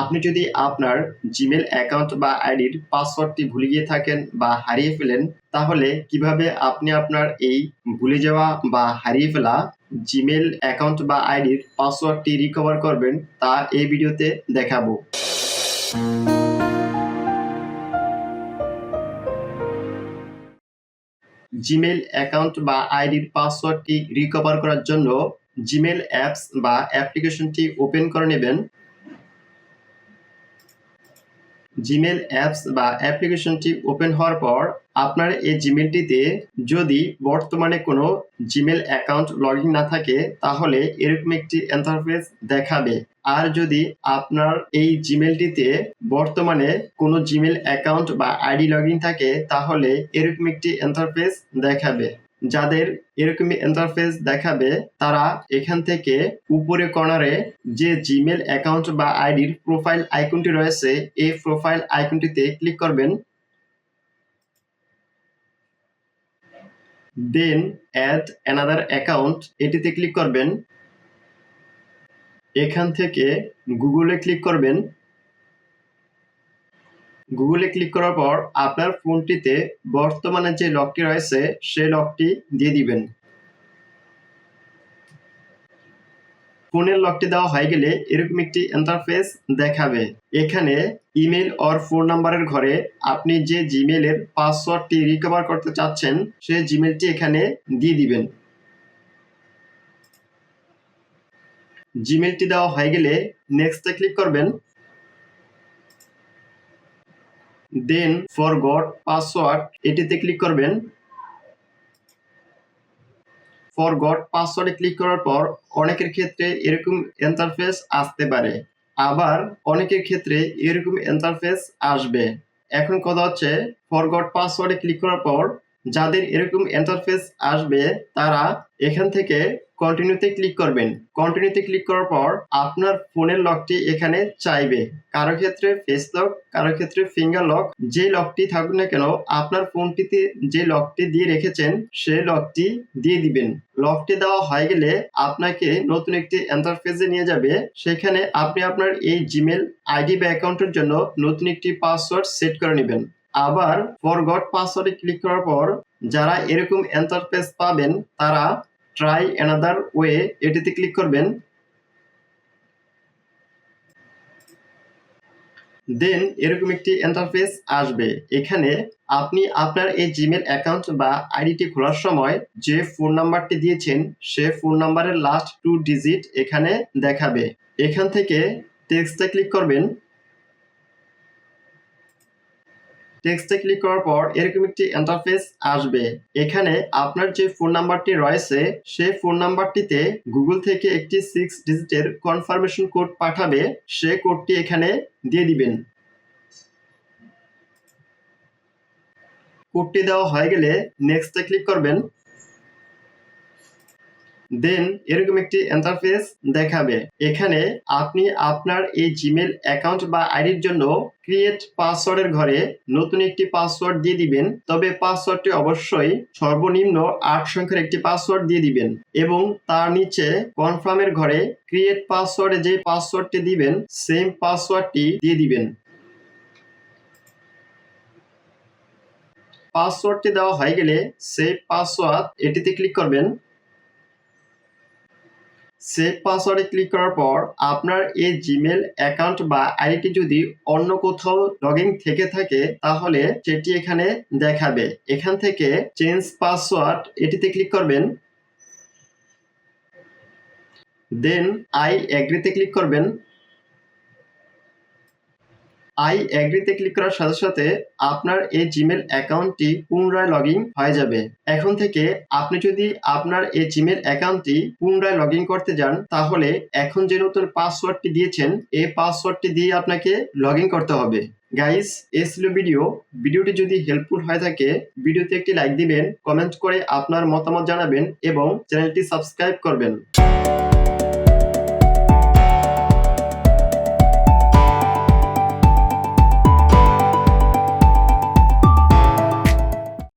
আপনি যদি আপনার জিমেল অ্যাকাউন্ট বা আইডির পাসওয়ার্ডটি ভুলে গিয়ে থাকেন বা হারিয়ে ফেলেন, তাহলে কীভাবে আপনি আপনার এই ভুলে যাওয়া বা হারিয়ে ফেলা জিমেল অ্যাকাউন্ট বা আইডির পাসওয়ার্ডটি রিকভার করবেন, তা এই ভিডিওতে দেখাবো। জিমেল অ্যাকাউন্ট বা আইডির পাসওয়ার্ডটি রিকভার করার জন্য জিমেল অ্যাপস বা অ্যাপ্লিকেশনটি ওপেন করে নেবেন। জিমেল অ্যাপস বা অ্যাপ্লিকেশনটি ওপেন হওয়ার পর, আপনার এই জিমেলটিতে যদি বর্তমানে কোনো জিমেল অ্যাকাউন্ট লগ না থাকে, তাহলে এরকম একটি ইন্টারফেস দেখাবে। আর যদি আপনার এই জিমেলটিতে বর্তমানে কোনো জিমেল অ্যাকাউন্ট বা আইডি লগ থাকে, তাহলে এরকম একটি ইন্টারফেস দেখাবে। যাদের এরকমই ইন্টারফেস দেখাবে, তারা এখান থেকে উপরে কর্নারে যে জিমেল অ্যাকাউন্ট বা আইডির প্রোফাইল আইকনটি রয়েছে, এই প্রোফাইল আইকনটিতে ক্লিক করবেন। দেন অ্যাড অ্যানাদার অ্যাকাউন্ট এটিতে ক্লিক করবেন। এখান থেকে গুগলে ক্লিক করবেন। গুগলে ক্লিক করার পর আপনার ফোনটিতে বর্তমানে যে লকটি রয়েছে, সেই লকটি দিয়ে দিবেন। ফোনের লকটি দেওয়া হয়ে গেলে এরকম একটি ইন্টারফেস দেখাবে। এখানে ইমেল অর ফোন নাম্বারের ঘরে আপনি যে জিমেলের পাসওয়ার্ডটি রিকভার করতে চাচ্ছেন, সেই জিমেলটি এখানে দিয়ে দিবেন। জিমেলটি দেওয়া হয়ে গেলে নেক্সটে ক্লিক করবেন। দেন ফরগট পাসওয়ার্ড, এটিতে ক্লিক করবেন। ফরগট পাসওয়ার্ডে ক্লিক করার পর অনেকের ক্ষেত্রে এরকম ইন্টারফেস আসতে পারে। আবার অনেকের ক্ষেত্রে এরকম ইন্টারফেস আসবে। এখন কথা হচ্ছে ফরগট পাসওয়ার্ডে ক্লিক করার পর যাদের এরকম ইন্টারফেস আসবে, তারা এখান থেকে কন্টিনিউতে ক্লিক করবেন। কন্টিনিউতে ক্লিক করার পর আপনার ফোনের লকটি এখানে চাইবে। কারও ক্ষেত্রে ফেস লক কারও ক্ষেত্রে ফিঙ্গার লক যে লকটি থাকুক না কেন, আপনার ফোনটিতে যে লকটি দিয়ে রেখেছেন, সেই লকটি দিয়ে দিবেন। লকটি দেওয়া হয়ে গেলে আপনাকে নতুন একটি ইন্টারফেসে নিয়ে যাবে। সেখানে আপনি আপনার এই জিমেল আইডি বা অ্যাকাউন্টের জন্য নতুন একটি পাসওয়ার্ড সেট করে নেবেন। আবার ফরগট পাসওয়ার্ডে ক্লিক করার পর যারা এরকম ইন্টারফেস পাবেন, তারা ট্রাই অ্যানাদার ওয়ে এটিতে ক্লিক করবেন। দেন এরকম একটি ইন্টারফেস আসবে। এখানে আপনি আপনার এই জিমেল অ্যাকাউন্ট বা আইডিটি খোলার সময় যে ফোন নাম্বারটি দিয়েছেন, সে ফোন নাম্বারের লাস্ট টু ডিজিট এখানে দেখাবে। এখান থেকে টেক্সটে ক্লিক করবেন। টেক্সটে ক্লিক করার পর এরকম একটি ইন্টারফেস আসবে। এখানে আপনার যে ফোন নাম্বারটি রয়েছে, সেই ফোন নাম্বারটিতে গুগল থেকে একটি সিক্স ডিজিটের কনফার্মেশন কোড পাঠাবে, সে কোডটি এখানে দিয়ে দিবেন। কোডটি দেওয়া হয়ে গেলে নেক্সটে ক্লিক করবেন। দেন এরকম একটি ইন্টারফেস দেখাবে। এখানে আপনি আপনার এই জিমেল অ্যাকাউন্ট বা আইডির জন্য ক্রিয়েট পাসওয়ার্ডের ঘরে নতুন একটি পাসওয়ার্ড দিয়ে দিবেন। তবে পাসওয়ার্ডটি অবশ্যই সর্বনিম্ন আট সংখ্যার একটি পাসওয়ার্ড দিয়ে দিবেন এবং তার নিচে কনফার্মের ঘরে ক্রিয়েট পাসওয়ার্ডে যে পাসওয়ার্ডটি দিবেন সেম পাসওয়ার্ডটি দিয়ে দিবেন। পাসওয়ার্ডটি দেওয়া হয়ে গেলে সেভ পাসওয়ার্ড এটিতে ক্লিক করবেন। সেভ পাসওয়ার্ডে ক্লিক করার পর আপনার এই জিমেল অ্যাকাউন্ট বা আইডিটি যদি অন্য কোথাও লগ থেকে থাকে, তাহলে সেটি এখানে দেখাবে। এখান থেকে চেঞ্জ পাসওয়ার্ড এটিতে ক্লিক করবেন। দেন আই অ্যাগ্রিতে ক্লিক করবেন। আই অ্যাগ্রিতে ক্লিক করার সাথে সাথে আপনার এই জিমেল অ্যাকাউন্টটি পুনরায় লগ হয়ে যাবে। এখন থেকে আপনি যদি আপনার এই জিমেল অ্যাকাউন্টটি পুনরায় লগ করতে যান, তাহলে এখন যে নতুন পাসওয়ার্ডটি দিয়েছেন, এই পাসওয়ার্ডটি দিয়ে আপনাকে লগ করতে হবে। গাইস এ ছিল ভিডিও ভিডিওটি যদি হেল্পফুল হয়ে থাকে ভিডিওতে একটি লাইক দিবেন কমেন্ট করে আপনার মতামত জানাবেন এবং চ্যানেলটি সাবস্ক্রাইব করবেন।